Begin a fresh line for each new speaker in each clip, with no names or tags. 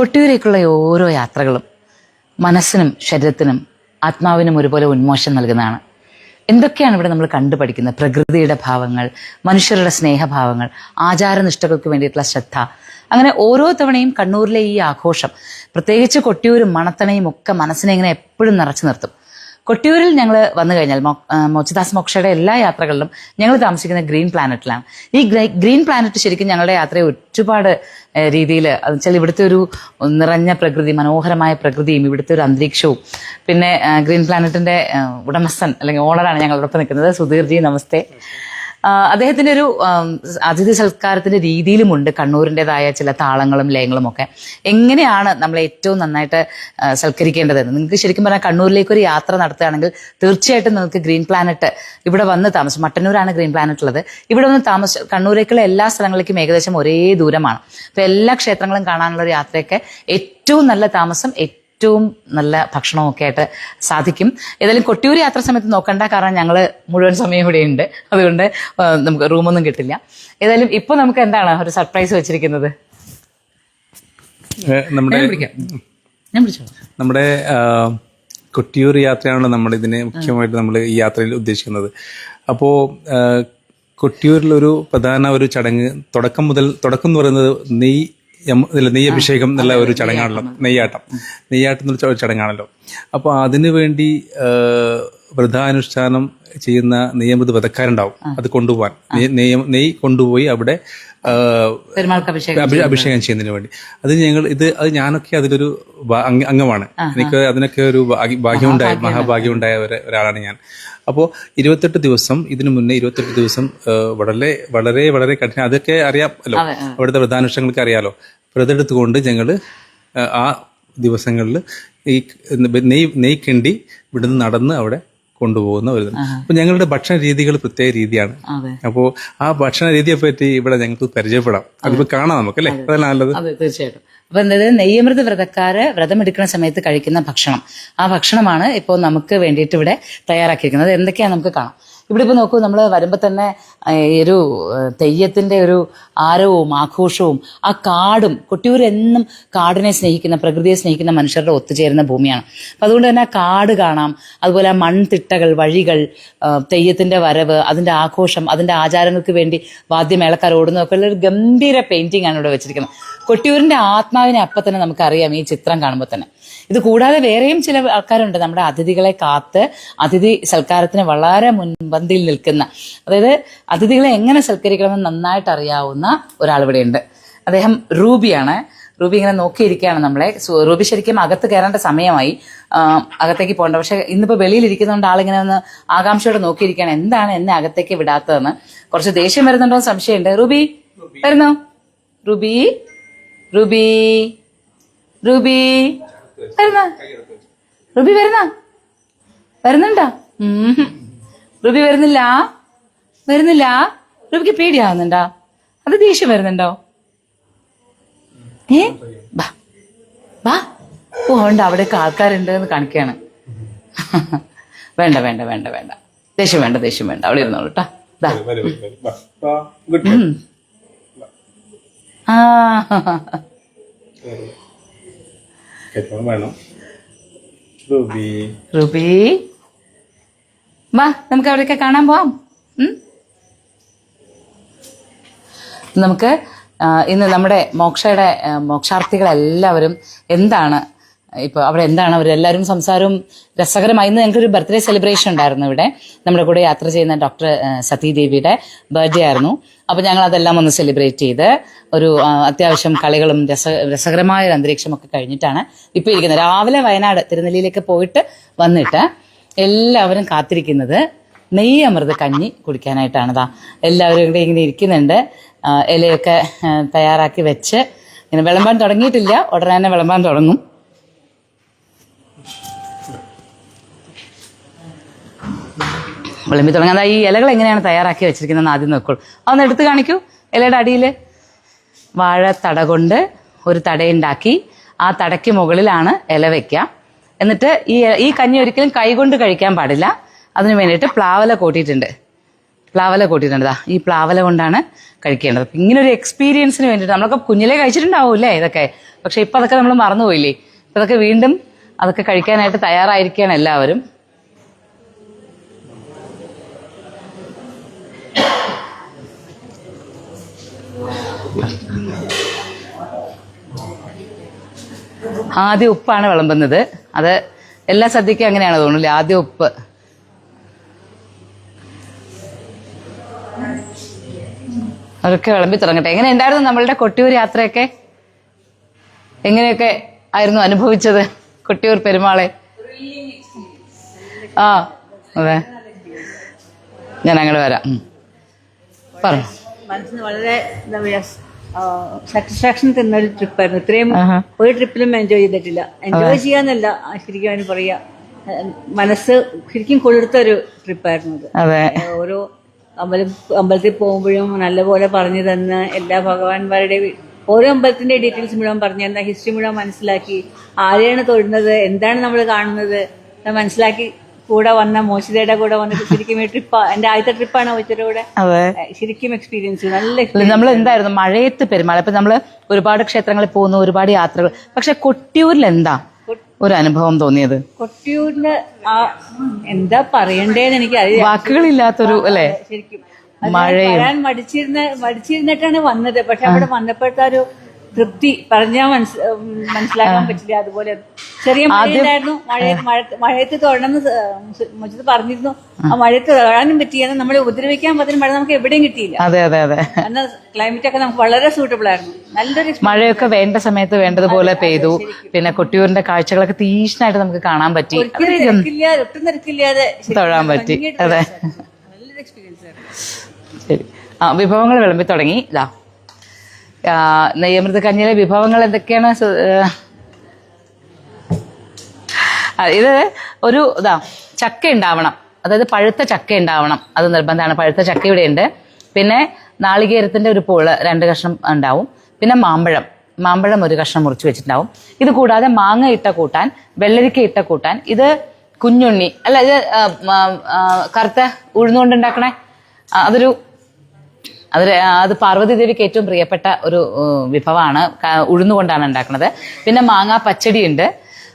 കൊട്ടിയൂരേക്കുള്ള ഓരോ യാത്രകളും മനസ്സിനും ശരീരത്തിനും ആത്മാവിനും ഒരുപോലെ ഉന്മോഷം നൽകുന്നതാണ്. എന്തൊക്കെയാണ് ഇവിടെ നമ്മൾ കണ്ടുപഠിക്കുന്നത്? പ്രകൃതിയുടെ ഭാവങ്ങൾ മനുഷ്യരുടെ സ്നേഹഭാവങ്ങൾ ആചാരനിഷ്ഠകൾക്ക് വേണ്ടിയിട്ടുള്ള ശ്രദ്ധ. അങ്ങനെ ഓരോ തവണയും കണ്ണൂരിലെ ഈ ആഘോഷം പ്രത്യേകിച്ച് കൊട്ടിയൂരും മണത്തണയും ഒക്കെ മനസ്സിനെ ഇങ്ങനെ എപ്പോഴും നിറച്ചു നിർത്തും. കൊട്ടിയൂരിൽ ഞങ്ങൾ വന്നു കഴിഞ്ഞാൽ മോച്ചിദാസ് മോക്ഷയുടെ എല്ലാ യാത്രകളിലും ഞങ്ങൾ താമസിക്കുന്ന ഗ്രീൻ പ്ലാനറ്റിലാണ്. ഈ ഗ്രീൻ പ്ലാനറ്റ് ശരിക്കും ഞങ്ങളുടെ യാത്രയെ ഒരുപാട് രീതിയിൽ വെച്ചാൽ ഇവിടുത്തെ ഒരു നിറഞ്ഞ പ്രകൃതി മനോഹരമായ പ്രകൃതിയും ഇവിടുത്തെ ഒരു അന്തരീക്ഷവും. പിന്നെ ഗ്രീൻ പ്ലാനറ്റിന്റെ ഉടമസ്ഥൻ അല്ലെങ്കിൽ ഓണറാണ് ഞങ്ങളോടൊപ്പം നിൽക്കുന്നത്. സുധീർജി നമസ്തേ. ആ, അദ്ദേഹത്തിന്റെ ഒരു അതിഥി സൽക്കാരത്തിന്റെ രീതിയിലുമുണ്ട് കണ്ണൂരിന്റെതായ ചില താളങ്ങളും ലയങ്ങളും ഒക്കെ. എങ്ങനെയാണ് നമ്മൾ ഏറ്റവും നന്നായിട്ട് സൽക്കരിക്കേണ്ടതെന്ന്? നിങ്ങൾക്ക് ശരിക്കും പറഞ്ഞാൽ കണ്ണൂരിലേക്ക് ഒരു യാത്ര നടത്തുകയാണെങ്കിൽ തീർച്ചയായിട്ടും നിങ്ങൾക്ക് ഗ്രീൻ പ്ലാനറ്റ് ഇവിടെ വന്ന് താമസം മട്ടന്നൂരാണ് ഗ്രീൻ പ്ലാനറ്റ് ഉള്ളത്. ഇവിടെ വന്ന് താമസ കണ്ണൂരേക്കുള്ള എല്ലാ സ്ഥലങ്ങളിലേക്കും ഏകദേശം ഒരേ ദൂരമാണ്. അപ്പൊ എല്ലാ ക്ഷേത്രങ്ങളും കാണാനുള്ള ഒരു യാത്രയൊക്കെ ഏറ്റവും നല്ല താമസം ഏറ്റവും നല്ല ഭക്ഷണമൊക്കെ ആയിട്ട് സാധിക്കും. ഏതായാലും കൊട്ടിയൂർ യാത്ര സമയത്ത് നോക്കണ്ട കാരണം ഞങ്ങൾ മുഴുവൻ സമയം ഇവിടെ ഉണ്ട്. അതുകൊണ്ട് നമുക്ക് റൂമൊന്നും കിട്ടില്ല. ഏതായാലും ഇപ്പൊ നമുക്ക് എന്താണ് ഒരു സർപ്രൈസ് വെച്ചിരിക്കുന്നത്?
നമ്മുടെ നമ്മുടെ കൊട്ടിയൂർ യാത്രയാണ് നമ്മൾ ഇതിനെ മുഖ്യമായിട്ട് നമ്മൾ ഈ യാത്രയിൽ ഉദ്ദേശിക്കുന്നത്. അപ്പോൾ കൊട്ടിയൂരിലൊരു പ്രധാന ഒരു ചടങ്ങ് തുടക്കം മുതൽ തുടക്കം എന്ന് പറയുന്നത് നെയ് യമ- ഇല്ല, നെയ്യ് അഭിഷേകം എന്നുള്ള ഒരു ചടങ്ങാണല്ലോ. നെയ്യാട്ടം. നെയ്യാട്ടം. എന്നുള്ള ചടങ്ങാണല്ലോ. അപ്പോൾ അതിനു വേണ്ടി ആ, വ്രതാനുഷ്ഠാനം ചെയ്യുന്ന നിയമത് വ്രതക്കാരുണ്ടാവും അത് കൊണ്ടുപോകാൻ നെയ് കൊണ്ടുപോയി അവിടെ
അഭിഷേകം
ചെയ്യുന്നതിന് വേണ്ടി. അത് ഞങ്ങൾ ഇത് അത് ഞാനൊക്കെ അതിലൊരു അംഗമാണ്. എനിക്ക് അതിനൊക്കെ ഒരു ഭാഗ്യ- ഭാഗ്യമുണ്ടായ മഹാഭാഗ്യമുണ്ടായ ഒരു- ഒരാളാണ് ഞാൻ. അപ്പോൾ ഇരുപത്തെട്ട് ദിവസം ഇതിനു മുന്നേ ഇരുപത്തെട്ട് ദിവസം വളരെ വളരെ വളരെ കഠിന അതൊക്കെ അറിയാമല്ലോ അവിടുത്തെ പ്രധാനുഷ്ഠങ്ങൾക്ക് അറിയാലോ? വ്രതെടുത്തുകൊണ്ട് ഞങ്ങൾ ആ ദിവസങ്ങളിൽ ഈ നെയ് നെയ്ക്കിണ്ടി ഇവിടുന്ന് നടന്ന് അവിടെ കൊണ്ടുപോകുന്ന ഒരു അപ്പൊ ഞങ്ങളുടെ ഭക്ഷണ രീതികൾ പ്രത്യേക രീതിയാണ്.
അപ്പോൾ
അപ്പോ ആ ഭക്ഷണ രീതിയെ പറ്റി ഇവിടെ ഞങ്ങൾക്ക് പരിചയപ്പെടാം. അതിപ്പോ കാണാം നമുക്ക് അല്ലേ? അതല്ല നല്ലത്?
തീർച്ചയായിട്ടും. അപ്പൊ എന്തായത് നെയ്യമൃത വ്രതക്കാര് വ്രതമെടുക്കുന്ന സമയത്ത് കഴിക്കുന്ന ഭക്ഷണം. ആ ഭക്ഷണമാണ് ഇപ്പോൾ നമുക്ക് വേണ്ടിയിട്ട് ഇവിടെ തയ്യാറാക്കിയിരിക്കുന്നത്. എന്തൊക്കെയാണ് എന്തൊക്കെയാ നമുക്ക് കാണാം. ഇവിടെ ഇപ്പോൾ നോക്കൂ നമ്മൾ വരുമ്പോൾ തന്നെ ഒരു തെയ്യത്തിന്റെ ഒരു ആരവവും ആഘോഷവും ആ കാടും കൊട്ടിയൂർ എന്നും കാടിനെ സ്നേഹിക്കുന്ന പ്രകൃതിയെ സ്നേഹിക്കുന്ന മനുഷ്യരുടെ ഒത്തുചേരുന്ന ഭൂമിയാണ്. അപ്പം അതുകൊണ്ട് തന്നെ ആ കാട് കാണാം അതുപോലെ ആ മൺതിട്ടകൾ വഴികൾ തെയ്യത്തിന്റെ വരവ് അതിന്റെ ആഘോഷം അതിന്റെ ആചാരങ്ങൾക്ക് വേണ്ടി വാദ്യമേളക്കാർ ഓടുന്നതൊക്കെ ഉള്ള ഒരു ഗംഭീര പെയിന്റിംഗ് ആണ് ഇവിടെ വെച്ചിരിക്കുന്നത്. കൊട്ടിയൂരിന്റെ ആത്മാവിനെ അപ്പം തന്നെ നമുക്കറിയാം ഈ ചിത്രം കാണുമ്പോൾ തന്നെ. ഇത് കൂടാതെ വേറെയും ചില ആൾക്കാരുണ്ട്. നമ്മുടെ അതിഥികളെ കാത്ത് അതിഥി സൽക്കാരത്തിന് വളരെ മുൻപന്തിയിൽ നിൽക്കുന്ന അതായത് അതിഥികളെ എങ്ങനെ സൽക്കരിക്കണമെന്ന് നന്നായിട്ട് അറിയാവുന്ന ഒരാൾ ഇവിടെ ഉണ്ട് അദ്ദേഹം റൂബിയാണ്. റൂബി ഇങ്ങനെ നോക്കിയിരിക്കുകയാണ് നമ്മളെ. റൂബി ശരിക്കും അകത്ത് കയറേണ്ട സമയമായി. അകത്തേക്ക് പോകേണ്ട. പക്ഷെ ഇന്നിപ്പോ വെളിയിലിരിക്കുന്നതുകൊണ്ട് ആളിങ്ങനെ ഒന്ന് ആകാംക്ഷയോടെ നോക്കിയിരിക്കുകയാണ്. എന്താണ് എന്നെ അകത്തേക്ക് വിടാത്തതെന്ന്. കുറച്ച് ദേഷ്യം വരുന്നുണ്ടോ എന്ന് സംശയമുണ്ട്. റൂബി വരുന്നു? Ruby Ruby Ruby. വരുന്ന? റൂബി വരുന്ന? വരുന്നുണ്ടോ? റുബി വരുന്നില്ല? വരുന്നില്ല? റുബിക്ക് പേടിയാവുന്നുണ്ടോ? അത് ദേഷ്യം വരുന്നുണ്ടോ? ഏ? ബാ. ബാ. ഓ ഉണ്ട്. അവിടെയൊക്കെ ആൾക്കാരുണ്ട് എന്ന് കാണിക്കാണ് വേണ്ട വേണ്ട വേണ്ട വേണ്ട. ദേഷ്യം വേണ്ട ദേഷ്യം വേണ്ട. അവിടെ ഇരുന്നോളൂ കേട്ടോ. ദാ. ആ
വേണം. റൂബി.
റുബി. വാ നമുക്ക് അവിടെയൊക്കെ കാണാൻ പോവാം? നമുക്ക് ഇന്ന് നമ്മുടെ മോക്ഷയുടെ മോക്ഷാർത്ഥികളെല്ലാവരും എന്താണ് ഇപ്പോൾ അവിടെ എന്താണ്? അവരെല്ലാവരും സംസാരവും രസകരമായി. ഞങ്ങൾക്കൊരു ബർത്ത്ഡേ സെലിബ്രേഷൻ ഉണ്ടായിരുന്നു ഇവിടെ. നമ്മുടെ കൂടെ യാത്ര ചെയ്യുന്ന ഡോക്ടർ സതീദേവിയുടെ ബർത്ത്ഡേ ആയിരുന്നു. അപ്പോൾ ഞങ്ങൾ അതെല്ലാം ഒന്ന് സെലിബ്രേറ്റ് ചെയ്ത് ഒരു അത്യാവശ്യം കളികളും രസ രസകരമായ ഒരു അന്തരീക്ഷമൊക്കെ കഴിഞ്ഞിട്ടാണ് ഇപ്പോൾ ഇരിക്കുന്നത്. രാവിലെ വയനാട് തിരുനെല്ലിയിലേക്ക് പോയിട്ട് വന്നിട്ട് എല്ലാവരും കാത്തിരിക്കുന്നത് നെയ്യ് അമൃത് കഞ്ഞി കുടിക്കാനായിട്ടാണ് ദാ. എല്ലാവരും ഇവിടെ ഇങ്ങനെ ഇരിക്കുന്നുണ്ട്. ഇലയൊക്കെ തയ്യാറാക്കി വെച്ച് ഇങ്ങനെ വിളമ്പാൻ തുടങ്ങിയിട്ടില്ല. ഉടനെ തന്നെ വിളമ്പാൻ തുടങ്ങും. വിളമ്പി തുടങ്ങാൻ ദാ ഈ ഇലകൾ എങ്ങനെയാണ് തയ്യാറാക്കി വെച്ചിരിക്കുന്നതെന്ന് ആദ്യം നോക്കുള്ളൂ അതൊന്ന് എടുത്ത് കാണിക്കൂ. ഇലയുടെ അടിയിൽ വാഴത്തട കൊണ്ട് ഒരു തടയുണ്ടാക്കി ആ തടയ്ക്ക് മുകളിലാണ് ഇല വെക്കാം എന്നിട്ട് ഈ ഈ കഞ്ഞി ഒരിക്കലും കൈകൊണ്ട് കഴിക്കാൻ പാടില്ല. അതിന് വേണ്ടിയിട്ട് പ്ലാവല കൂട്ടിയിട്ടുണ്ട്. പ്ലാവല കൂട്ടിയിട്ടുണ്ട്. ദാ ഈ പ്ലാവല കൊണ്ടാണ് കഴിക്കേണ്ടത്. അപ്പം ഇങ്ങനെ ഒരു എക്സ്പീരിയൻസിന് വേണ്ടിയിട്ട് നമ്മളൊക്കെ കുഞ്ഞിലേ കഴിച്ചിട്ടുണ്ടാവൂല്ലേ ഇതൊക്കെ? പക്ഷെ ഇപ്പം അതൊക്കെ നമ്മൾ മറന്നുപോയില്ലേ? ഇപ്പം അതൊക്കെ വീണ്ടും അതൊക്കെ കഴിക്കാനായിട്ട് തയ്യാറായിരിക്കുകയാണ് എല്ലാവരും. ആദ്യം ഉപ്പാണ് വിളമ്പുന്നത്. അത് എല്ലാ സദ്യക്കും അങ്ങനെയാണ് തോന്നുന്നില്ല ആദ്യം ഉപ്പ്. അതൊക്കെ വിളമ്പി തുടങ്ങട്ടെ. എങ്ങനെ ഉണ്ടായിരുന്നു നമ്മളുടെ കൊട്ടിയൂർ യാത്രയൊക്കെ? എങ്ങനെയൊക്കെ ആയിരുന്നു അനുഭവിച്ചത്? കൊട്ടിയൂർ പെരുമാളെ. ആ അതെ. ഞാൻ അങ്ങോട്ട് വരാം. പറഞ്ഞു
മനസ്സിന് വളരെ എന്താ പറയാ സാറ്റിസ്ഫാക്ഷൻ തന്ന ഒരു ട്രിപ്പായിരുന്നു ഇത്രയും. ഒരു ട്രിപ്പിലും എൻജോയ് ചെയ്തിട്ടില്ല. എൻജോയ് ചെയ്യാന്നല്ല ശരിക്കും പറയാ. മനസ്സ് ശരിക്കും കൊളുത്ത ഒരു ട്രിപ്പായിരുന്നു അതെ. ഓരോ അമ്പലം അമ്പലത്തിൽ പോകുമ്പോഴും നല്ലപോലെ പറഞ്ഞു തന്ന് എല്ലാ ഭഗവാന്മാരുടെയും ഓരോ അമ്പലത്തിന്റെ ഡീറ്റെയിൽസ് മുഴുവൻ പറഞ്ഞു തന്ന ഹിസ്റ്ററി മുഴുവൻ മനസ്സിലാക്കി ആരെയാണ് തൊഴുന്നത് എന്താണ് നമ്മൾ കാണുന്നത് മനസ്സിലാക്കി കൂടെ വന്ന മോശിതയുടെ കൂടെ വന്നിട്ട് ശരിക്കും ഈ ട്രിപ്പ് എന്റെ ആദ്യത്തെ ട്രിപ്പാണ് മോശിതയുടെ കൂടെ? ശരിക്കും എക്സ്പീരിയൻസ് നല്ല
നമ്മൾ എന്തായിരുന്നു? മഴയത്ത് പെരുമാൾ ഇപ്പൊ നമ്മൾ ഒരുപാട് ക്ഷേത്രങ്ങളിൽ പോകുന്നു ഒരുപാട് യാത്രകൾ. പക്ഷെ കൊട്ടിയൂരിൽ എന്താ ഒരു അനുഭവം തോന്നിയത്?
കൊട്ടിയൂരിന്റെ ആ എന്താ പറയണ്ടേന്ന് എനിക്ക്
വാക്കുകളില്ലാത്തൊരു അല്ലെ?
ശരിക്കും. പറയാൻ മടിച്ചിരുന്ന മടിച്ചിരുന്നിട്ടാണ് വന്നത്. പക്ഷെ അവിടെ വന്നപ്പോഴത്തെ ഒരു തൃപ്തി. പറഞ്ഞാൽ മനസ് മനസ്സിലാക്കാൻ പറ്റില്ല. അതുപോലെ ചെറിയ മഴയുണ്ടായിരുന്നു മഴ മഴയത്ത് തൊഴണമെന്ന് മുച്ചത് പറഞ്ഞിരുന്നു. ആ. മഴയത്ത് തൊഴാനും പറ്റിയെന്ന് നമ്മളെ ഉപദ്രവിക്കാൻ പറ്റുന്ന മഴ നമുക്ക് എവിടെയും കിട്ടിയില്ല.
അതെ അതെ അതെ.
അന്ന് ക്ലൈമറ്റ് ഒക്കെ നമുക്ക് വളരെ സൂട്ടബിൾ ആയിരുന്നു. നല്ലൊരു
മഴയൊക്കെ വേണ്ട സമയത്ത് വേണ്ടതുപോലെ പെയ്തു. പിന്നെ കൊട്ടിയൂരിന്റെ കാഴ്ചകളൊക്കെ തീഷ്ണായിട്ട് നമുക്ക് കാണാൻ പറ്റി.
ഒട്ടും തിരക്കില്ലാതെ
തൊഴാൻ പറ്റി. അതെ.
നല്ലൊരു എക്സ്പീരിയൻസ് ആയിരുന്നു.
ശരി. ആ വിഭവങ്ങൾ വിളമ്പി തുടങ്ങി. ഇതാ നെയ്യമൃത കഞ്ഞിയിലെ വിഭവങ്ങൾ എന്തൊക്കെയാണ്? ഇത് ഒരു ഇതാ ചക്ക ഉണ്ടാവണം. അതായത് പഴുത്ത ചക്ക ഉണ്ടാവണം. അത് നിർബന്ധമാണ്. പഴുത്ത ചക്ക ഇവിടെ ഉണ്ട് പിന്നെ നാളികേരത്തിന്റെ ഒരു പൂൾ രണ്ട് കഷ്ണം ഉണ്ടാവും. പിന്നെ മാമ്പഴം. മാമ്പഴം ഒരു കഷ്ണം മുറിച്ച് വെച്ചിട്ടുണ്ടാവും. ഇത് കൂടാതെ മാങ്ങ ഇട്ട കൂട്ടാൻ വെള്ളരിക്ക ഇട്ട കൂട്ടാൻ ഇത് കുഞ്ഞുണ്ണി അല്ല ഇത് കറുത്ത ഉഴുന്നുകൊണ്ട് ഉണ്ടാക്കണേ? അതൊരു അത് അത് പാർവതി ദേവിക്ക് ഏറ്റവും പ്രിയപ്പെട്ട ഒരു വിഭവമാണ്. ഉഴുന്നുകൊണ്ടാണ് ഉണ്ടാക്കുന്നത്. പിന്നെ മാങ്ങാ പച്ചടിയുണ്ട്.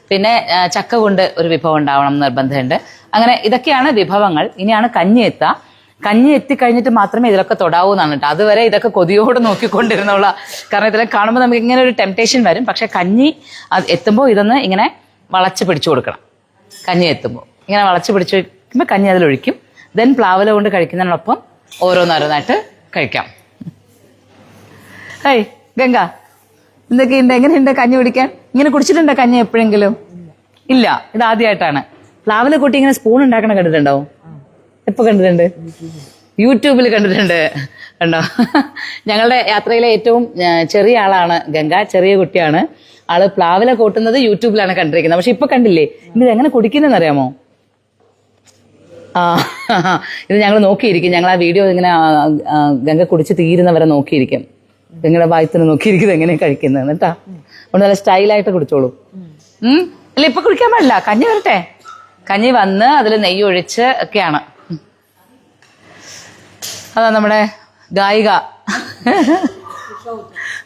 പിന്നെ ചക്ക കൊണ്ട് ഒരു വിഭവം ഉണ്ടാവണം നിർബന്ധമുണ്ട്. അങ്ങനെ ഇതൊക്കെയാണ് വിഭവങ്ങൾ. ഇനിയാണ് കഞ്ഞി എത്തുക. കഞ്ഞി എത്തിക്കഴിഞ്ഞിട്ട് മാത്രമേ ഇതിലൊക്കെ തൊടാവൂ എന്നാണ് കേട്ടോ. അതുവരെ ഇതൊക്കെ കൊതിയോട് നോക്കിക്കൊണ്ടിരുന്നുള്ള കാരണം ഇതിലൊക്കെ കാണുമ്പോൾ നമുക്ക് ഇങ്ങനെ ഒരു ടെംപ്ടേഷൻ വരും. പക്ഷെ കഞ്ഞി എത്തുമ്പോൾ ഇതൊന്ന് ഇങ്ങനെ വളച്ച് പിടിച്ചു കൊടുക്കണം. കഞ്ഞി എത്തുമ്പോൾ. ഇങ്ങനെ വളച്ച് പിടിച്ചു വയ്ക്കുമ്പോൾ കഞ്ഞി അതിലൊഴിക്കും. ദെൻ പ്ലാവല കൊണ്ട് കഴിക്കുന്നതിനൊപ്പം ഓരോന്നോരോന്നായിട്ട് കഴിക്കാം. ഏയ് ഗംഗ. എന്തൊക്കെയുണ്ട് എങ്ങനെയുണ്ട് കഞ്ഞി കുടിക്കാൻ? ഇങ്ങനെ കുടിച്ചിട്ടുണ്ട് കഞ്ഞി എപ്പോഴെങ്കിലും? ഇല്ല ഇത് ആദ്യമായിട്ടാണ്. പ്ലാവിലെ കൂട്ടി ഇങ്ങനെ സ്പൂൺ ഉണ്ടാക്കണ കണ്ടിട്ടുണ്ടോ? എപ്പോ കണ്ടിട്ടുണ്ട്? യൂട്യൂബിൽ കണ്ടിട്ടുണ്ട്. കണ്ടോ? ഞങ്ങളുടെ യാത്രയിലെ ഏറ്റവും ചെറിയ ആളാണ് ഗംഗ. ചെറിയ കുട്ടിയാണ്. ആൾ പ്ലാവിലെ കൂട്ടുന്നത് യൂട്യൂബിലാണ് കണ്ടിരിക്കുന്നത്. പക്ഷെ ഇപ്പൊ കണ്ടില്ലേ? ഇത് എങ്ങനെ കുടിക്കുന്നതെന്ന് അറിയാമോ ഇത് ഞങ്ങൾ നോക്കിയിരിക്കും. ഞങ്ങൾ ആ വീഡിയോ ഇങ്ങനെ ഗംഗ കുടിച്ച് തീരുന്നവരെ നോക്കിയിരിക്കും. നിങ്ങളുടെ വായത്തിന് നോക്കിയിരിക്കുന്നത് എങ്ങനെ കഴിക്കുന്നത് കേട്ടാ അതുകൊണ്ട് നല്ല സ്റ്റൈലായിട്ട് കുടിച്ചോളൂ. അല്ല ഇപ്പൊ കുടിക്കാൻ പാടില്ല. കഞ്ഞി വരട്ടെ. കഞ്ഞി വന്ന് അതിൽ നെയ്യ് ഒഴിച്ച് ഒക്കെയാണ്. അതാ നമ്മുടെ ഗായിക.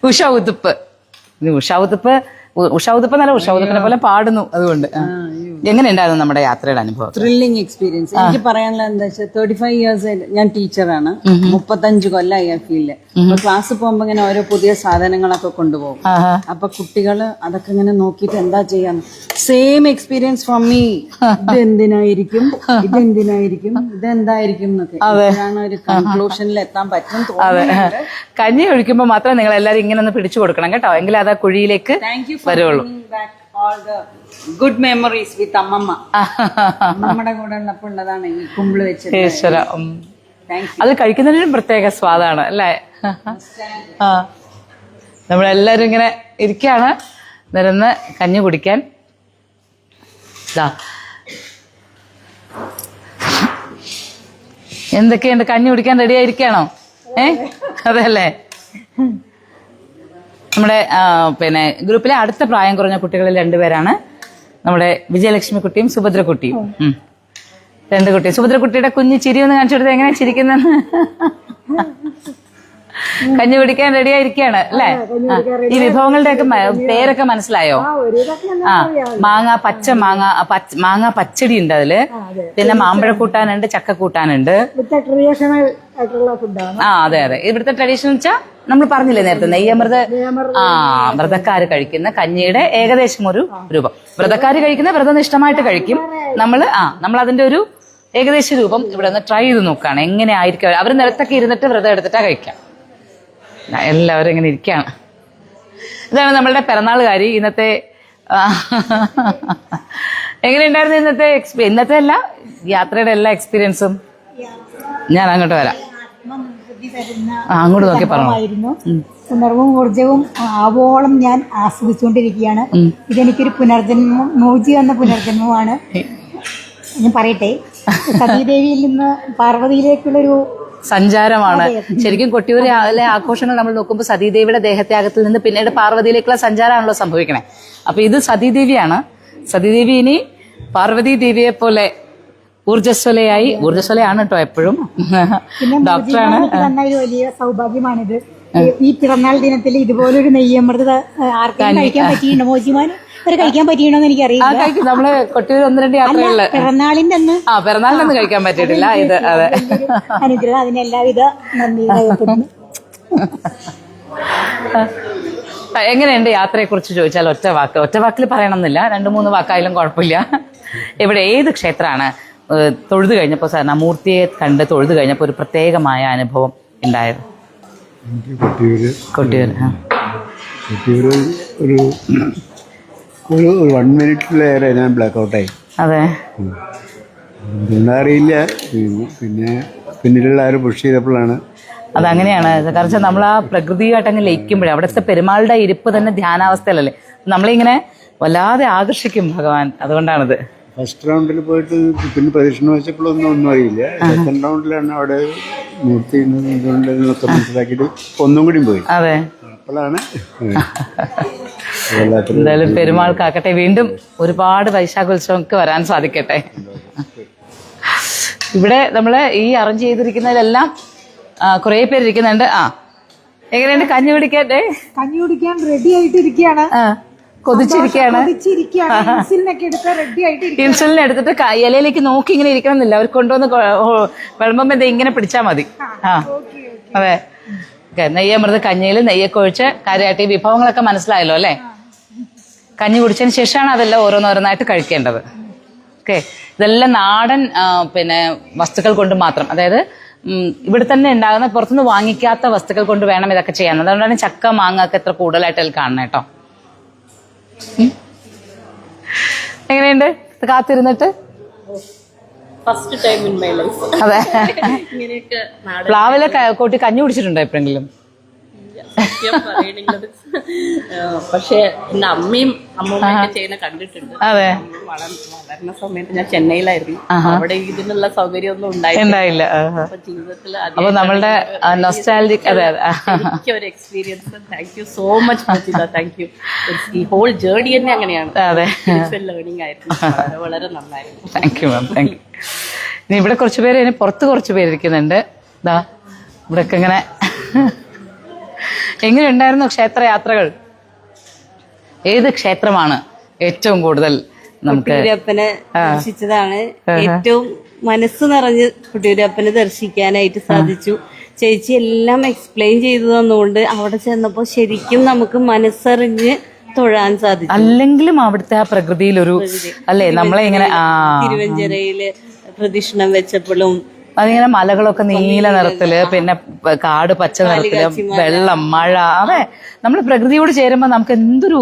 ഉഷ ഉതുപ്പ്. ഉഷ ഉതുപ്പ്. ഉ- ഉഷ നല്ല ഉഷ പോലെ പാടുന്നു. അതുകൊണ്ട് എങ്ങനെ എങ്ങനെയുണ്ടായിരുന്നു നമ്മുടെ യാത്രയുടെ അനുഭവം?
ത്രില്ലിംഗ് എക്സ്പീരിയൻസ് എനിക്ക് പറയാനുള്ള എന്താ വെച്ചാൽ തേർട്ടി ഫൈവ് ഇയേഴ്സ് ഞാൻ ടീച്ചറാണ് മുപ്പത്തഞ്ച് കൊല്ലമായി ആ ഫീൽഡിൽ അപ്പൊ ക്ലാസ് പോകുമ്പോ ഇങ്ങനെ ഓരോ പുതിയ സാധനങ്ങളൊക്കെ കൊണ്ടുപോകും. അപ്പൊ കുട്ടികൾ അതൊക്കെ ഇങ്ങനെ നോക്കിയിട്ട് എന്താ ചെയ്യാന്ന്. സെയിം എക്സ്പീരിയൻസ് ഫ്രം മീ ഇത് എന്തിനായിരിക്കും ഇത് എന്തിനായിരിക്കും ഇത് എന്തായിരിക്കും എന്നൊക്കെ അതാണ് ഒരു കൺക്ലൂഷനിൽ എത്താൻ പറ്റും
കഞ്ഞി ഒഴിക്കുമ്പോൾ മാത്രം നിങ്ങൾ എല്ലാരും ഇങ്ങനെ ഒന്ന് പിടിച്ചു കൊടുക്കണം കേട്ടോ. എങ്കിൽ അത് ആ കുഴിയിലേക്ക്
താങ്ക് യു
വരുള്ളൂ.
ഗുഡ് മെമ്മറീസ് വിത്ത് അമ്മമ്മ. നമ്മുടെ കൂടെ ഉള്ളപ്പോൾ ഉള്ളതാണ് ഈ കുമ്പിൾ വെച്ചത്
ഈശ്വര അത് കഴിക്കുന്നതിനും പ്രത്യേക സ്വാദാണ് അല്ലേ? നമ്മളെല്ലാരും ഇങ്ങനെ ഇരിക്കാണ്. നിരന്ന് കഞ്ഞി കുടിക്കാൻ. ദാ. എന്തൊക്കെയുണ്ട്? കഞ്ഞി കുടിക്കാൻ റെഡി ആയിരിക്കണോ ഏ? അതല്ലേ നമ്മുടെ പിന്നെ ഗ്രൂപ്പിലെ അടുത്ത പ്രായം കുറഞ്ഞ കുട്ടികളിൽ രണ്ടുപേരാണ്. നമ്മുടെ വിജയലക്ഷ്മി കുട്ടിയും സുഭദ്ര കുട്ടിയും ഉം. രണ്ട് കുട്ടി സുഭദ്ര കുട്ടിയുടെ കുഞ്ഞ് ചിരി ഒന്ന് കാണിച്ചു കൊടുത്തത് എങ്ങനെ ചിരിക്കുന്നെന്ന് കഞ്ഞി കുടിക്കാൻ റെഡി ആയിരിക്കാണ് അല്ലേ? ഈ വിഭവങ്ങളുടെ ഒക്കെ പേരൊക്കെ മനസ്സിലായോ? ആ മാങ്ങ പച്ച മാങ്ങ മാങ്ങ പച്ചടി ഉണ്ട് അതിൽ. പിന്നെ മാമ്പഴ കൂട്ടാനുണ്ട് ചക്ക കൂട്ടാനുണ്ട്. ആ അതെ അതെ. ഇവിടുത്തെ ട്രഡീഷൻ വെച്ചാൽ നമ്മൾ പറഞ്ഞില്ലേ നേരത്തെ നെയ്യമൃത ആ വ്രതക്കാര് കഴിക്കുന്ന കഞ്ഞിയുടെ ഏകദേശം ഒരു രൂപം. വ്രതക്കാർ കഴിക്കുന്ന വ്രതനിഷ്ഠമായിട്ട് കഴിക്കും. നമ്മൾ ആ നമ്മൾ അതിന്റെ ഒരു ഏകദേശ രൂപം ഇവിടെ ഒന്ന് ട്രൈ ചെയ്ത് നോക്കുകയാണ്. എങ്ങനെ ആയിരിക്കും അവർ നിലത്തൊക്കെ ഇരുന്നിട്ട് വ്രതം എടുത്തിട്ടാ കഴിക്കാം എല്ലാവരും ഇങ്ങനെ ഇരിക്കുകയാണ് ഇതാണ് നമ്മളുടെ പിറന്നാളുകാരി ഇന്നത്തെ എങ്ങനെയുണ്ടായിരുന്നു ഇന്നത്തെ എക്സ്പീ ഇന്നത്തെ അല്ല യാത്രയുടെ എല്ലാ എക്സ്പീരിയൻസും ഞാൻ അങ്ങോട്ട് വരാം. അങ്ങോട്ട് നോക്കി പറഞ്ഞു
പുനർവും ഊർജവും ആവോളം ഞാൻ ആസ്വദിച്ചുകൊണ്ടിരിക്കുകയാണ്. ഇതെനിക്കൊരു പുനർജന്മം മോചി എന്ന പുനർജന്മമാണ്. ഞാൻ പറയട്ടെ? സതീദേവിയിൽ നിന്ന് പാർവതിയിലേക്കുള്ളൊരു
സഞ്ചാരമാണ്. ശരിക്കും കൊട്ടിയൂരിലെ ആഘോഷങ്ങൾ നമ്മൾ നോക്കുമ്പോൾ സതീദേവിയുടെ ദേഹത്യാഗത്തിൽ നിന്ന് പിന്നീട് പാർവതിയിലേക്കുള്ള സഞ്ചാരമാണല്ലോ സംഭവിക്കണേ. അപ്പൊ ഇത് സതീദേവിയാണ്. സതീദേവി ഇനി പാർവതി ദേവിയെ പോലെ ഊർജസ്വലയായി ഊർജസ്വലയാണ് കേട്ടോ എപ്പോഴും. ഡോക്ടറാണ്.
വലിയ സൗഭാഗ്യമാണിത്. ഈ- പിറന്നാൾ ദിനത്തിൽ ഇതുപോലൊരു നെയ്യമൃത ആർക്കും കഴിക്കാൻ പറ്റിയിട്ടുണ്ടോ മോചിമാൻ ഒരു കഴിക്കാൻ പറ്റിയണോന്ന്
എനിക്ക്
എനിക്കറിയില്ല
കഴിക്കും. നമ്മൾ കൊട്ടിയൂർ ഒന്ന് രണ്ട് യാത്രകളിൽ.
പിറന്നാളിന്റെ അന്ന്
ആ പിറന്നാളിനൊന്നും കഴിക്കാൻ പറ്റിയിട്ടില്ല. ഇത് അതെ.
അനുഗ്രഹം അതിന് എല്ലാവിധ നന്ദി
എങ്ങനെയുണ്ട് യാത്രയെ കുറിച്ച് ചോദിച്ചാൽ ഒറ്റ വാക്ക്. ഒറ്റ വാക്കിൽ പറയണമെന്നില്ല. രണ്ട് മൂന്ന് വാക്കായാലും കുഴപ്പമില്ല. ഇവിടെ ഏത് ക്ഷേത്രമാണ്? തൊഴുതു കഴിഞ്ഞപ്പോൾ സാറിന് ആ മൂർത്തിയെ കണ്ട് തൊഴുതു കഴിഞ്ഞപ്പോൾ ഒരു പ്രത്യേകമായ അനുഭവം ഉണ്ടായത്?
കൊട്ടിയൂര്
കൊട്ടിയൂർ
കൊട്ടിയൂര് ഒരു ഒരു വൺ മിനിറ്റിലേറെ ഞാൻ ബ്ലാക്ക് ഔട്ടായി
അതെ.
എന്താ അറിയില്ല. പിന്നെ പിന്നെ പിന്നിലുള്ള ആരും പുഷ് ചെയ്തപ്പോഴാണ്.
അതങ്ങനെയാണ്. കാരണം വെച്ചാൽ നമ്മൾ ആ പ്രകൃതിയായിട്ട് അങ്ങ് ലയിക്കുമ്പോഴേ അവിടുത്തെ പെരുമാളുടെ ഇരിപ്പ് തന്നെ ധ്യാനാവസ്ഥയിലല്ലേ? നമ്മളിങ്ങനെ വല്ലാതെ ആകർഷിക്കും ഭഗവാൻ. അതുകൊണ്ടാണിത്.
ഫസ്റ്റ് റൗണ്ടിൽ പോയിട്ട് പിന്നെ പ്രദക്ഷിണ വെച്ചപ്പോഴൊന്നും ഒന്നും അറിയില്ല. സെക്കൻഡ് റൗണ്ടിലാണ് അവിടെ മൂർത്തി മനസ്സിലാക്കിയിട്ട് ഒന്നും കൂടി പോയി.
അതെ.
അപ്പോഴാണ്
എന്തായാലും പെരുമാൾക്കാക്കട്ടെ വീണ്ടും ഒരുപാട് വൈശാഖോത്സവമൊക്കെ വരാൻ സാധിക്കട്ടെ. ഇവിടെ നമ്മൾ ഈ അറേഞ്ച് ചെയ്തിരിക്കുന്നതിലെല്ലാം കുറെ പേര് ഇരിക്കുന്നുണ്ട്. ആ എങ്ങനെയുണ്ട്? കഞ്ഞി കുടിക്കാട്ടെ
കഞ്ഞി കുടിക്കാൻ റെഡി ആയിട്ടിരിക്കുകയാണ്
കൊതിച്ചിരിക്കുകയാണ് ഇൻസുലിൻ എടുത്തിട്ട് ഇലയിലേക്ക് നോക്കി ഇങ്ങനെ ഇരിക്കണമെന്നില്ല. അവർ കൊണ്ടുവന്ന് ദേ ഇങ്ങനെ പിടിച്ചാ മതി. ആ അതെ. ഓക്കെ നെയ്യമൃത് കഞ്ഞിയിൽ നെയ്യൊക്കെ ഒഴിച്ച് കാര്യമായിട്ട് ഈ വിഭവങ്ങളൊക്കെ മനസ്സിലായല്ലോ അല്ലേ? കഞ്ഞി കുടിച്ചതിന് ശേഷമാണ് അതെല്ലാം ഓരോന്നോരോന്നായിട്ട് കഴിക്കേണ്ടത്. ഓക്കെ ഇതെല്ലാം നാടൻ പിന്നെ വസ്തുക്കൾ കൊണ്ട് മാത്രം. അതായത് ഇവിടെ തന്നെ ഉണ്ടാകുന്ന പുറത്തുനിന്ന് വാങ്ങിക്കാത്ത വസ്തുക്കൾ കൊണ്ട് വേണം ഇതൊക്കെ ചെയ്യാൻ. അതുകൊണ്ടാണ് ചക്ക മാങ്ങ ഒക്കെ എത്ര കൂടുതലായിട്ട് അതിൽ കാണണം കേട്ടോ. എങ്ങനെയുണ്ട്? കാത്തിരുന്നിട്ട്?
First time in my life
അതെ.
ഇങ്ങനെയൊക്കെ പ്ലാവിലൊക്കെ
പ്ലാവിലെ കൂട്ടി കഞ്ഞി കുടിച്ചിട്ടുണ്ടോ എപ്പോഴെങ്കിലും?
സത്യം പറയണെങ്കിലത് പക്ഷേ എന്റെ അമ്മയും അമ്മൂമ്മയൊക്കെ ചെയ്യുന്ന കണ്ടിട്ടുണ്ട്.
അതെ.
വളർന്ന സമയത്ത് ഞാൻ ചെന്നൈയിലായിരുന്നു. അവിടെ ഇതിനുള്ള സൗകര്യം ഒന്നും
ഉണ്ടായില്ല.
അപ്പൊ ജീവിതത്തിൽ
അപ്പൊ നമ്മളുടെ നൊസ്റ്റാലജിക് അതെ അതെ.
ഒരു experience thank you so much മച്ചിത thank you ഈ ഹോൾ ജേർണി തന്നെ അങ്ങനെയാണ്.
അതെ.
ലേണിംഗ് ആയിരുന്നു. വളരെ വളരെ നന്നായിരുന്നു.
Thank you ma'am thank you ഇനി ഇവിടെ കുറച്ച് പേര് ഇനി പുറത്ത് കുറച്ച് പേര് ഇരിക്കുന്നുണ്ട്. ഇതാ ഇവിടെ ഇങ്ങനെ എങ്ങനെയുണ്ടായിരുന്നു ക്ഷേത്രയാത്രകൾ? ഏത് ക്ഷേത്രമാണ് ഏറ്റവും കൂടുതൽ നമുക്ക്
കുട്ടിയൂരപ്പനെ ദർശിച്ചതാണ്. ഏറ്റവും മനസ്സ് നിറഞ്ഞ് കുട്ടിയൂരപ്പനെ ദർശിക്കാനായിട്ട് സാധിച്ചു. ചേച്ചി എല്ലാം എക്സ്പ്ലെയിൻ ചെയ്തു തന്നുകൊണ്ട് അവിടെ ചെന്നപ്പോ ശരിക്കും നമുക്ക് മനസ്സറിഞ്ഞ് തൊഴാൻ സാധിച്ചു.
അല്ലെങ്കിലും അവിടുത്തെ ആ പ്രകൃതിയിലൊരു അല്ലേ? നമ്മളെ ഇങ്ങനെ
തിരുവഞ്ചിറയിൽ പ്രദക്ഷിണം വെച്ചപ്പോഴും
അതിങ്ങനെ മലകളൊക്കെ നീല നിറത്തിൽ പിന്നെ കാട് പച്ച നിറത്തിൽ വെള്ളം മഴ അതെ. നമ്മൾ പ്രകൃതിയോട് ചേരുമ്പോ നമുക്ക് എന്തൊരു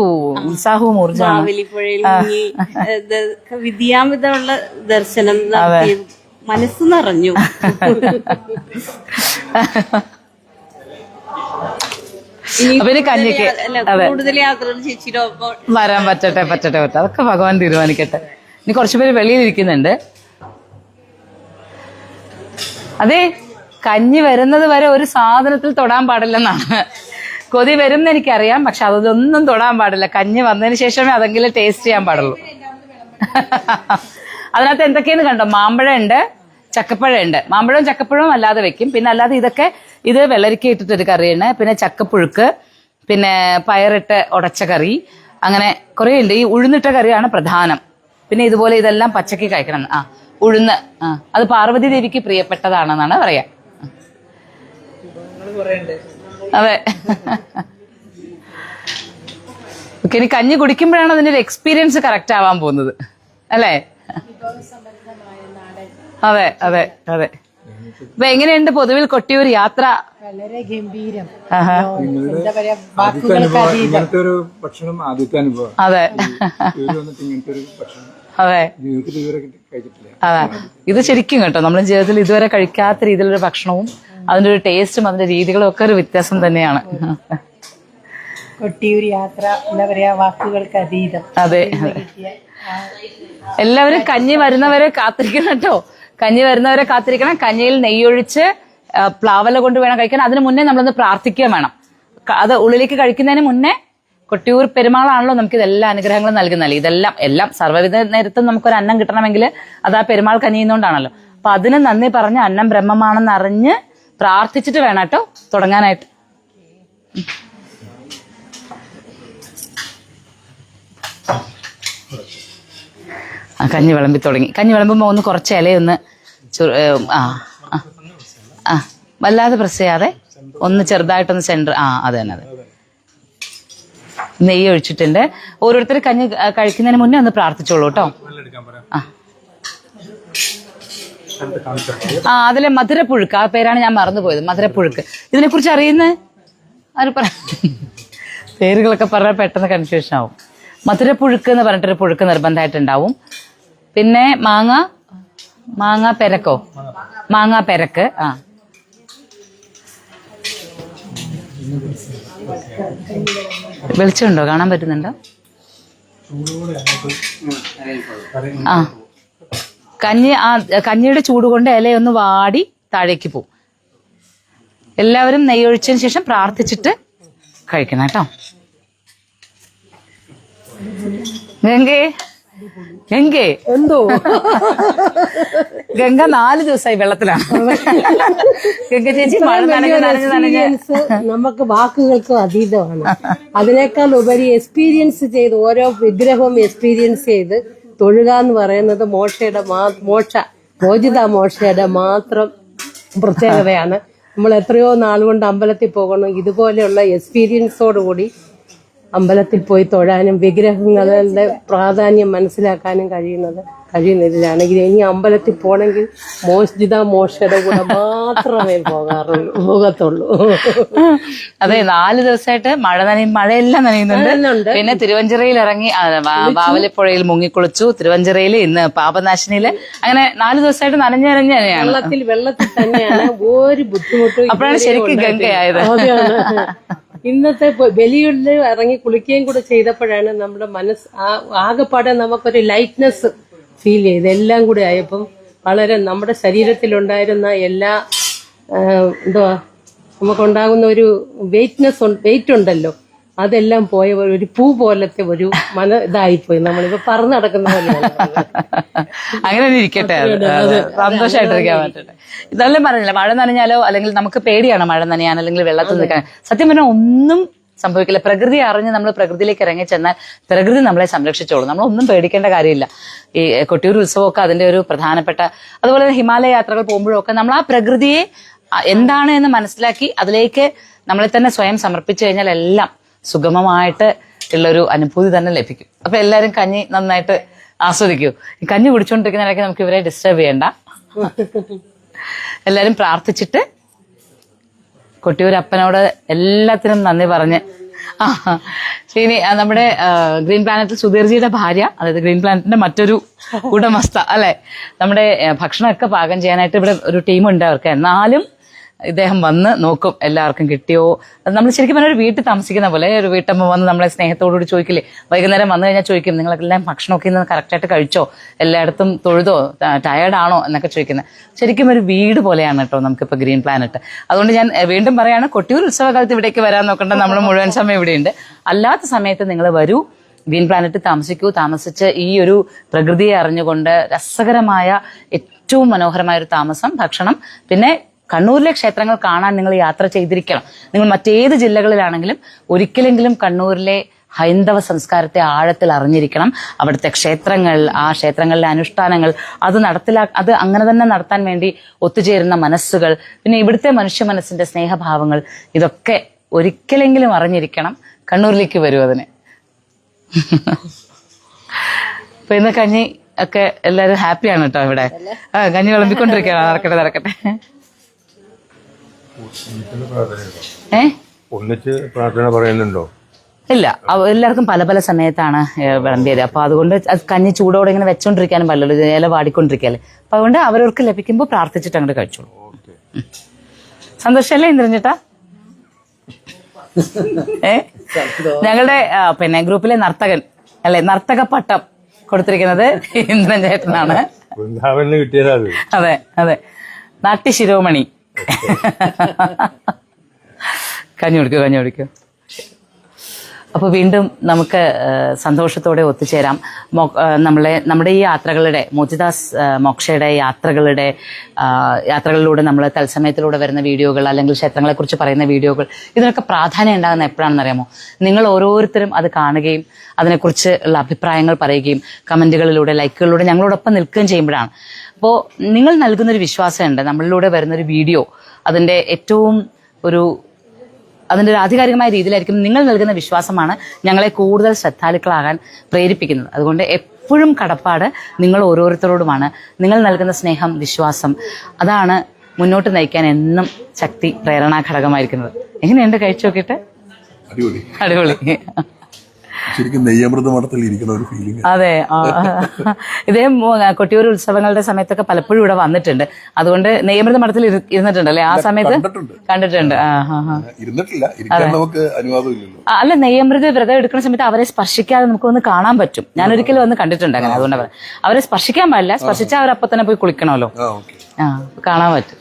ഉത്സാഹവും
ഊർജമാണ് വിദ്യാമിതമുള്ള ദർശനം മനസ്സ് നിറഞ്ഞു.
പിന്നെ കഞ്ഞിക്ക് വരാൻ പറ്റട്ടെ പറ്റട്ടെ പറ്റട്ടെ. അതൊക്കെ ഭഗവാൻ തീരുമാനിക്കട്ടെ. ഇനി കുറച്ചുപേര് വെളിയിലിരിക്കുന്നുണ്ട്. അതെ കഞ്ഞി വരുന്നത് വരെ ഒരു സാധനത്തിൽ തൊടാൻ പാടില്ലെന്നാണ്. കൊതി വരും എന്ന് എനിക്കറിയാം പക്ഷെ അതൊന്നും തൊടാൻ പാടില്ല. കഞ്ഞി വന്നതിന് ശേഷമേ അതെങ്കിലും ടേസ്റ്റ് ചെയ്യാൻ പാടുള്ളൂ. അതിനകത്ത് എന്തൊക്കെയെന്ന് കണ്ടോ? മാമ്പഴം ഉണ്ട് ചക്കപ്പഴം ഉണ്ട് മാമ്പഴവും ചക്കപ്പഴവും അല്ലാതെ വെക്കും. പിന്നെ അല്ലാതെ ഇതൊക്കെ ഇത് വെള്ളരിക്ക ഇട്ടിട്ടൊരു കറിയാണ്. പിന്നെ ചക്കപ്പുഴുക്ക് പിന്നെ പയറിട്ട് ഉടച്ച കറി. അങ്ങനെ കുറേ ഉണ്ട് ഈ ഉഴുന്നിട്ട കറിയാണ് പ്രധാനം. പിന്നെ ഇതുപോലെ ഇതെല്ലാം പച്ചക്ക് കഴിക്കണം. ആ ഉഴുന്ന്. ആ അത് പാർവതി ദേവിക്ക് പ്രിയപ്പെട്ടതാണെന്നാണ് പറയാ. അതെ. ഓക്കെ ഇനി കഞ്ഞി കുടിക്കുമ്പോഴാണ് അതിന്റെ ഒരു എക്സ്പീരിയൻസ് കറക്റ്റ് ആവാൻ പോകുന്നത്. അല്ലേ? അതെ അതെ അതെ. അപ്പൊ എങ്ങനെയുണ്ട് പൊതുവിൽ കൊട്ടിയൂർ യാത്ര?
വളരെ ഗംഭീരം. എന്താ പറയാ
ഇങ്ങനത്തെ ഭക്ഷണം ആദ്യത്തെ അനുഭവം.
അതെ.
ഇങ്ങനത്തെ ഒരു ഭക്ഷണം.
അതെ.
ജീവിതത്തിൽ ഇതുവരെ കഴിച്ചിട്ടില്ല.
അതെ. ഇത് ശരിക്കും കേട്ടോ. നമ്മൾ ജീവിതത്തിൽ ഇതുവരെ കഴിക്കാത്ത രീതിയിലൊരു ഭക്ഷണവും അതിന്റെ ഒരു ടേസ്റ്റും അതിന്റെ രീതികളും ഒക്കെ ഒരു വ്യത്യാസം തന്നെയാണ്.
കൊട്ടിയൂർ യാത്ര എന്താ പറയാ വാക്കുകൾക്ക് അതീതം.
അതെ. അതെ എല്ലാവരും കഞ്ഞി വരുന്നവരെ കാത്തിരിക്കണം കേട്ടോ. കഞ്ഞി വരുന്നവരെ കാത്തിരിക്കണം. കഞ്ഞിയിൽ നെയ്യൊഴിച്ച് പ്ലാവല കൊണ്ട് വേണം കഴിക്കാൻ. അതിന് മുന്നേ നമ്മളൊന്ന് പ്രാർത്ഥിക്കുകയും വേണം. അത് ഉള്ളിലേക്ക് കഴിക്കുന്നതിന് മുന്നേ കൊട്ടിയൂർ പെരുമാളാണല്ലോ നമുക്ക് ഇതെല്ലാം അനുഗ്രഹങ്ങളും നൽകുന്നത്. ഇതെല്ലാം എല്ലാം സർവവിധ നേരത്തും നമുക്കൊരു അന്നം കിട്ടണമെങ്കിൽ അത് ആ പെരുമാൾ കനിയുന്നോണ്ടാണല്ലോ. അപ്പൊ അതിന് നന്ദി പറഞ്ഞ് അന്നം ബ്രഹ്മമാണെന്ന് അറിഞ്ഞ് പ്രാർത്ഥിച്ചിട്ട് വേണം കേട്ടോ തുടങ്ങാനായിട്ട്. കഞ്ഞി വിളമ്പി തുടങ്ങി. കഞ്ഞി വിളമ്പുമ്പോൾ ഒന്ന് കുറച്ച് ഇലയൊന്ന് ആ ആ, വല്ലാതെ പ്രസ് ചെയ്യാതെ ഒന്ന് ചെറുതായിട്ടൊന്ന് സെന്റർ ആ അതെ അതെ നെയ്യ് ഒഴിച്ചിട്ടുണ്ട്. ഓരോരുത്തർ കഞ്ഞി കഴിക്കുന്നതിന് മുന്നേ ഒന്ന് പ്രാർത്ഥിച്ചോളൂ കേട്ടോ. ആ. ആ അതിലെ മധുരപ്പുഴുക്ക്. ആ പേരാണ് ഞാൻ മറന്നുപോയത് മധുരപ്പുഴുക്ക്. ഇതിനെക്കുറിച്ച് അറിയുന്നത്? ആര് പറ പേരുകളൊക്കെ പറഞ്ഞാൽ പെട്ടെന്ന് കൺഫ്യൂഷൻ ആവും. മധുരപ്പുഴുക്ക് എന്ന് പറഞ്ഞിട്ടൊരു പുഴുക്ക് നിർബന്ധമായിട്ടുണ്ടാവും. പിന്നെ മാങ്ങ മാങ്ങ പെരക്കോ? മാങ്ങ പെരക്ക് ആ. വെളിച്ചമുണ്ടോ? കാണാൻ പറ്റുന്നുണ്ടോ? ആ. കഞ്ഞി ആ കഞ്ഞിയുടെ ചൂട് കൊണ്ട് ഇലയൊന്ന് വാടി താഴേക്ക് പോവും. എല്ലാവരും നെയ്യൊഴിച്ചതിന് ശേഷം പ്രാർത്ഥിച്ചിട്ട് കഴിക്കണം കേട്ടോ. ഗംഗേ. ഗംഗേ.
എന്തോ?
ഗംഗ നാല് ദിവസമായി വെള്ളത്തിലാണ്. ഗംഗ ചേച്ചി മഴ നനഞ്ഞ് നനഞ്ഞ് നനഞ്ഞ്
എക്സ്പീരിയൻസ് നമുക്ക് വാക്കുകൾക്ക് അതീതമാണ്. അതിനേക്കാൾ ഉപരി എക്സ്പീരിയൻസ് ചെയ്ത് ഓരോ വിഗ്രഹവും എക്സ്പീരിയൻസ് ചെയ്ത് തൊഴുക എന്ന് പറയുന്നത് മോക്ഷയുടെ മോക്ഷ മോചിത മോക്ഷയുടെ മാത്രം പ്രത്യേകതയാണ്. നമ്മൾ എത്രയോ നാളുകൊണ്ട് അമ്പലത്തിൽ പോകണം. ഇതുപോലെയുള്ള എക്സ്പീരിയൻസോടുകൂടി അമ്പലത്തിൽ പോയി തൊഴാനും വിഗ്രഹങ്ങളുടെ പ്രാധാന്യം മനസ്സിലാക്കാനും കഴിയുന്നത് കഴിയുന്നതിലാണെങ്കിൽ ഇനി അമ്പലത്തിൽ പോണെങ്കിൽ മോസ്ജിദ മോശയുടെ കൂടെ മാത്രമേ പോകാറുള്ളൂ പോകത്തുള്ളൂ.
അതെ നാല് ദിവസമായിട്ട് മഴ നനയും മഴയെല്ലാം നനയുന്നുണ്ട്. പിന്നെ തിരുവഞ്ചിറയിൽ ഇറങ്ങി ബാവലിപ്പുഴയിൽ മുങ്ങിക്കുളിച്ചു തിരുവഞ്ചിറയിൽ ഇന്ന് പാപനാശിനിയിൽ അങ്ങനെ നാല് ദിവസമായിട്ട് നനഞ്ഞു നനഞ്ഞു
വെള്ളത്തിൽ വെള്ളത്തിൽ തന്നെയാണ്. ഒരു ബുദ്ധിമുട്ടും
അപ്പോഴാണ് ശരിക്കും. ഗംഗയായത്.
ഇന്നത്തെ ബലികളിൽ ഇറങ്ങി കുളിക്കുകയും കൂടെ ചെയ്തപ്പോഴാണ് നമ്മുടെ മനസ്സ് ആകെപ്പാടെ നമുക്കൊരു ലൈറ്റ്നെസ് ഫീൽ ചെയ്ത്. എല്ലാം കൂടെ ആയപ്പം വളരെ നമ്മുടെ ശരീരത്തിലുണ്ടായിരുന്ന എല്ലാ എന്തുവാ നമുക്കുണ്ടാകുന്ന ഒരു വെയിറ്റ്നെസ് വെയിറ്റ് ഉണ്ടല്ലോ. അതെല്ലാം പോയ ഒരു- പൂ പോലത്തെ ഒരു മന ഇതായിപ്പോയി. നമ്മളിപ്പോ പറന്ന് നടക്കുന്ന പോലെയാണ്
അങ്ങനെ ഇരിക്കട്ടെ. സന്തോഷമായിട്ടിരിക്കാൻ പറ്റട്ടെ. ഇതെല്ലാം പറഞ്ഞില്ല? മഴ നനഞ്ഞാലോ അല്ലെങ്കിൽ നമുക്ക് പേടിയാണ് മഴ നനയാൻ അല്ലെങ്കിൽ വെള്ളത്തിൽ നിൽക്കാൻ. സത്യം പറഞ്ഞാൽ ഒന്നും സംഭവിക്കില്ല. പ്രകൃതി അറിഞ്ഞ് നമ്മൾ പ്രകൃതിയിലേക്ക് ഇറങ്ങി ചെന്നാൽ പ്രകൃതി നമ്മളെ സംരക്ഷിച്ചോളും. നമ്മളൊന്നും പേടിക്കേണ്ട കാര്യമില്ല. ഈ കൊട്ടിയൂർ ഉത്സവമൊക്കെ അതിന്റെ ഒരു പ്രധാനപ്പെട്ട അതുപോലെ തന്നെ ഹിമാലയ യാത്രകൾ പോകുമ്പോഴൊക്കെ നമ്മൾ ആ പ്രകൃതിയെ എന്താണ് എന്ന് മനസ്സിലാക്കി അതിലേക്ക് നമ്മളെ തന്നെ സ്വയം സമർപ്പിച്ചു കഴിഞ്ഞാൽ എല്ലാം സുഗമമായിട്ട് ഉള്ളൊരു അനുഭൂതി തന്നെ ലഭിക്കും. അപ്പൊ എല്ലാവരും കഞ്ഞി നന്നായിട്ട് ആസ്വദിക്കൂ. കഞ്ഞി കുടിച്ചുകൊണ്ടിരിക്കുന്നതിനൊക്കെ നമുക്ക് ഇവരെ ഡിസ്റ്റർബ് ചെയ്യണ്ട. എല്ലാവരും പ്രാർത്ഥിച്ചിട്ട് കൊട്ടിയൂരപ്പനോട് എല്ലാത്തിനും നന്ദി പറഞ്ഞ്. ഇനി നമ്മുടെ ഗ്രീൻ പ്ലാനറ്റിൽ സുധീർജിയുടെ ഭാര്യ അതായത് ഗ്രീൻ പ്ലാനറ്റിന്റെ മറ്റൊരു ഉടമസ്ഥ അല്ലെ? നമ്മുടെ ഭക്ഷണമൊക്കെ പാകം ചെയ്യാനായിട്ട് ഇവിടെ ഒരു ടീമുണ്ട് അവർക്ക്. എന്നാലും ഇദ്ദേഹം വന്ന് നോക്കും എല്ലാവർക്കും കിട്ടിയോ? അത് നമ്മൾ ശരിക്കും പറഞ്ഞാൽ ഒരു വീട്ടിൽ താമസിക്കുന്ന പോലെ ഒരു വീട്ടമ്മ വന്ന് നമ്മളെ സ്നേഹത്തോടുകൂടി ചോദിക്കില്ലേ വൈകുന്നേരം വന്നു കഴിഞ്ഞാൽ ചോദിക്കും നിങ്ങളെല്ലാം ഭക്ഷണമൊക്കെ ഇന്ന് കറക്റ്റായിട്ട് കഴിച്ചോ? എല്ലായിടത്തും തൊഴുതോ? ടയർഡാണോ എന്നൊക്കെ ചോദിക്കുന്നത് ശരിക്കും ഒരു വീട് പോലെയാണ് കേട്ടോ നമുക്കിപ്പോൾ ഗ്രീൻ പ്ലാനറ്റ് അതുകൊണ്ട് ഞാൻ വീണ്ടും പറയാണ് കൊട്ടിയൂർ ഉത്സവകാലത്ത് ഇവിടേക്ക് വരാൻ നോക്കേണ്ട. നമ്മൾ മുഴുവൻ സമയം ഇവിടെയുണ്ട്. അല്ലാത്ത സമയത്ത് നിങ്ങൾ വരൂ ഗ്രീൻ പ്ലാനറ്റ് താമസിക്കൂ. താമസിച്ച് ഈ ഒരു പ്രകൃതിയെ അറിഞ്ഞുകൊണ്ട് രസകരമായ ഏറ്റവും മനോഹരമായ ഒരു താമസം ഭക്ഷണം പിന്നെ കണ്ണൂരിലെ ക്ഷേത്രങ്ങൾ കാണാൻ നിങ്ങൾ യാത്ര ചെയ്തിരിക്കണം. നിങ്ങൾ മറ്റേത് ജില്ലകളിലാണെങ്കിലും ഒരിക്കലെങ്കിലും കണ്ണൂരിലെ ഹൈന്ദവ സംസ്കാരത്തെ ആഴത്തിൽ അറിഞ്ഞിരിക്കണം. അവിടുത്തെ ക്ഷേത്രങ്ങൾ ആ ക്ഷേത്രങ്ങളിലെ അനുഷ്ഠാനങ്ങൾ അത് നടത്തിലാ അത് അങ്ങനെ തന്നെ നടത്താൻ വേണ്ടി ഒത്തുചേരുന്ന മനസ്സുകൾ പിന്നെ ഇവിടുത്തെ മനുഷ്യ മനസ്സിന്റെ സ്നേഹഭാവങ്ങൾ ഇതൊക്കെ ഒരിക്കലെങ്കിലും അറിഞ്ഞിരിക്കണം. കണ്ണൂരിലേക്ക് വരും അതിന്. അപ്പൊ ഇന്ന് കഞ്ഞി ഒക്കെ എല്ലാവരും ഹാപ്പിയാണ് കേട്ടോ ഇവിടെ. കഞ്ഞി വിളമ്പിക്കൊണ്ടിരിക്കുകയാണ്. നടക്കട്ടെ നടക്കട്ടെ. ഏ?
ഒന്നിച്ച് പ്രാർത്ഥന പറയുന്നുണ്ടോ?
ഇല്ല. എല്ലാവർക്കും പല പല സമയത്താണ് വിളമ്പിയത്. അപ്പൊ അതുകൊണ്ട് അത് കഞ്ഞി ചൂടോടെ ഇങ്ങനെ വെച്ചോണ്ടിരിക്കാനും പറ്റില്ലല്ലോ ഇത് ഇല വാടിക്കൊണ്ടിരിക്കല്ലേ. അപ്പൊ അതുകൊണ്ട് അവരവർക്ക് ലഭിക്കുമ്പോൾ പ്രാർത്ഥിച്ചിട്ട് അങ്ങോട്ട് കഴിച്ചോളൂ. സന്തോഷല്ലേ ഇന്ദ്രൻ ചേട്ടാ ഏ ഞങ്ങളുടെ പിന്നെ ഗ്രൂപ്പിലെ നർത്തകൻ അല്ലെ നർത്തക പട്ടം കൊടുത്തിരിക്കുന്നത് ഇന്ദ്രൻ ചേട്ടനാണ്
അതെ.
അതെ അതെ. നാട്യശിരോമണി. കഞ്ഞി കുടിക്കൂ കഞ്ഞി കുടിക്കൂ. അപ്പോൾ വീണ്ടും നമുക്ക് സന്തോഷത്തോടെ ഒത്തുചേരാം. നമ്മളെ നമ്മുടെ ഈ യാത്രകളുടെ മോചിദാസ് മോക്ഷയുടെ യാത്രകളുടെ യാത്രകളിലൂടെ നമ്മൾ തത്സമയത്തിലൂടെ വരുന്ന വീഡിയോകൾ അല്ലെങ്കിൽ ക്ഷേത്രങ്ങളെക്കുറിച്ച് പറയുന്ന വീഡിയോകൾ ഇതിനൊക്കെ പ്രാധാന്യം ഉണ്ടാകുന്ന എപ്പോഴാണെന്ന് അറിയാമോ നിങ്ങൾ ഓരോരുത്തരും അത് കാണുകയും അതിനെക്കുറിച്ച് ഉള്ള അഭിപ്രായങ്ങൾ പറയുകയും കമന്റുകളിലൂടെ ലൈക്കുകളിലൂടെ ഞങ്ങളോടൊപ്പം നിൽക്കുകയും ചെയ്യുമ്പോഴാണ്. അപ്പോൾ നിങ്ങൾ നൽകുന്നൊരു വിശ്വാസമുണ്ട് നമ്മളിലൂടെ വരുന്നൊരു വീഡിയോ അതിന്റെ ഏറ്റവും ഒരു അതിന്റെ ഒരു ആധികാരികമായ രീതിയിലായിരിക്കും നിങ്ങൾ നൽകുന്ന വിശ്വാസമാണ് ഞങ്ങളെ കൂടുതൽ ശ്രദ്ധാലുക്കളാകാൻ പ്രേരിപ്പിക്കുന്നത്. അതുകൊണ്ട് എപ്പോഴും കടപ്പാട് നിങ്ങൾ ഓരോരുത്തരോടുമാണ്. നിങ്ങൾ നൽകുന്ന സ്നേഹം വിശ്വാസം അതാണ് മുന്നോട്ട് നയിക്കാൻ എന്നും ശക്തി പ്രേരണാ ഘടകമായിരിക്കുന്നത് എങ്ങനെയുണ്ട് കഴിച്ചു നോക്കിയിട്ട്?
അടിപൊളി.
അടിപൊളി.
ശരിക്കും നെയ്യമൃത മഠത്തിൽ ഇരിക്കുന്ന ഒരു ഫീലിംഗ്
അതെ ഇതേ ഇദ്ദേഹം കൊട്ടിയൂർ ഉത്സവങ്ങളുടെ സമയത്തൊക്കെ പലപ്പോഴും ഇവിടെ വന്നിട്ടുണ്ട്. അതുകൊണ്ട് നെയ്യമൃത മഠത്തിൽ ഇരുന്നിട്ടുണ്ട് അല്ലേ ആ സമയത്ത്
കണ്ടിട്ടുണ്ട്. ഇരുന്നിട്ടില്ല. നമുക്ക്
അല്ല നെയ്യമൃത വ്രതം എടുക്കുന്ന സമയത്ത് അവരെ സ്പർശിക്കാതെ നമുക്ക് ഒന്ന് കാണാൻ പറ്റും. ഞാൻ ഒരിക്കലും ഒന്ന് കണ്ടിട്ടുണ്ട് അങ്ങനെ അതുകൊണ്ട് അവരെ സ്പർശിക്കാൻ പാടില്ല. സ്പർശിച്ചാൽ അവർ അപ്പൊ തന്നെ പോയി കുളിക്കണമല്ലോ
ആ
കാണാൻ പറ്റും.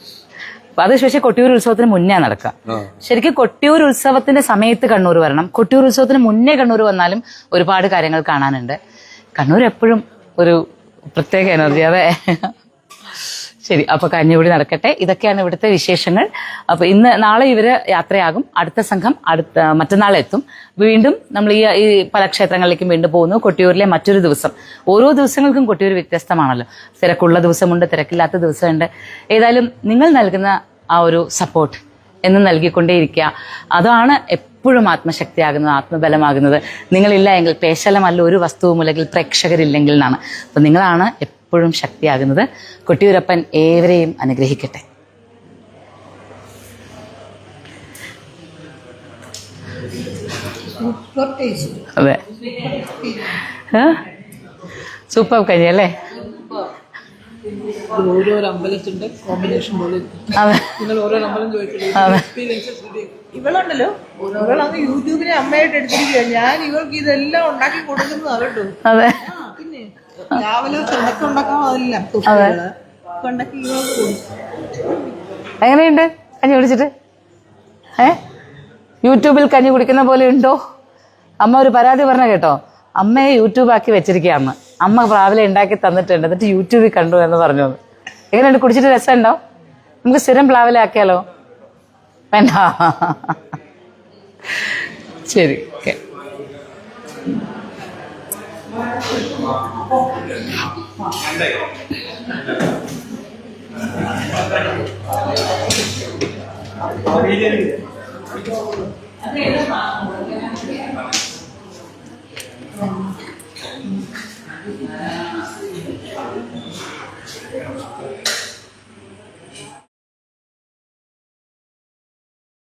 അത് പക്ഷേ കൊട്ടിയൂർ ഉത്സവത്തിന് മുന്നേ നടക്കുക. ശരിക്കും കൊട്ടിയൂർ ഉത്സവത്തിന്റെ സമയത്ത് കണ്ണൂർ വരണം. കൊട്ടിയൂർ ഉത്സവത്തിന് മുന്നേ കണ്ണൂർ വന്നാലും ഒരുപാട് കാര്യങ്ങൾ കാണാനുണ്ട്. കണ്ണൂർ എപ്പോഴും ഒരു പ്രത്യേക എനർജി അതെ. ശരി അപ്പൊ കഞ്ഞിവിടി നടക്കട്ടെ. ഇതൊക്കെയാണ് ഇവിടുത്തെ വിശേഷങ്ങൾ. അപ്പൊ ഇന്ന് നാളെ ഇവർ യാത്രയാകും. അടുത്ത സംഘം അടുത്ത മറ്റന്നാൾ എത്തും. വീണ്ടും നമ്മൾ ഈ ഈ പല ക്ഷേത്രങ്ങളിലേക്കും വീണ്ടും പോകുന്നു. കൊട്ടിയൂരിലെ മറ്റൊരു ദിവസം. ഓരോ ദിവസങ്ങൾക്കും കൊട്ടിയൂർ വ്യത്യസ്തമാണല്ലോ. തിരക്കുള്ള ദിവസമുണ്ട് തിരക്കില്ലാത്ത ദിവസമുണ്ട്. ഏതായാലും നിങ്ങൾ നൽകുന്ന ആ ഒരു സപ്പോർട്ട് എന്ന് നൽകിക്കൊണ്ടേയിരിക്കുക. അതാണ് എപ്പോഴും ആത്മശക്തിയാകുന്നത് ആത്മബലമാകുന്നത്. നിങ്ങളില്ല എങ്കിൽ പേശലമല്ല ഒരു വസ്തുവും അല്ലെങ്കിൽ പ്രേക്ഷകരില്ലെങ്കിൽ എന്നാണ്. അപ്പം നിങ്ങളാണ് എപ്പോഴും ശക്തിയാകുന്നത് കൊട്ടിയൂരപ്പൻ ഏവരെയും അനുഗ്രഹിക്കട്ടെ. അതെ. സൂപ്പർ കഴിഞ്ഞ അല്ലേ?
ഓരോരോ അമ്പലത്തിന്റെ കോമ്പിനേഷൻ പോലെ. നിങ്ങൾ ഓരോ അമ്പലം ഇവളുണ്ടല്ലോ. ഇവളങ്ങ് യൂട്യൂബിനെ അമ്മയായിട്ട് എടുത്തിരിക്കുക ഞാൻ ഇവർക്ക് ഇതെല്ലാം ഉണ്ടാക്കി കൊടുക്കുന്നതാണ് കേട്ടോ
അതെ.
പിന്നെ? രാവിലെ
എങ്ങനെയുണ്ട്? കഞ്ഞി കുടിച്ചിട്ട്? ഏ? യൂട്യൂബിൽ കഞ്ഞി കുടിക്കുന്ന പോലെ ഉണ്ടോ? അമ്മ ഒരു പരാതി പറഞ്ഞ കേട്ടോ. അമ്മയെ യൂട്യൂബ് ആക്കി വെച്ചിരിക്കുകയാണ്. അമ്മ രാവിലെ ഉണ്ടാക്കി തന്നിട്ടുണ്ട്. എന്നിട്ട് യൂട്യൂബിൽ കണ്ടു എന്ന് പറഞ്ഞു. എങ്ങനെയുണ്ട്? കുടിച്ചിട്ട് രസമുണ്ടോ? നമുക്ക് സ്ഥിരം പ്ലാവിലെ ആക്കിയാലോ? വേണ്ട. ശരി ഓക്കെ. なんだよ。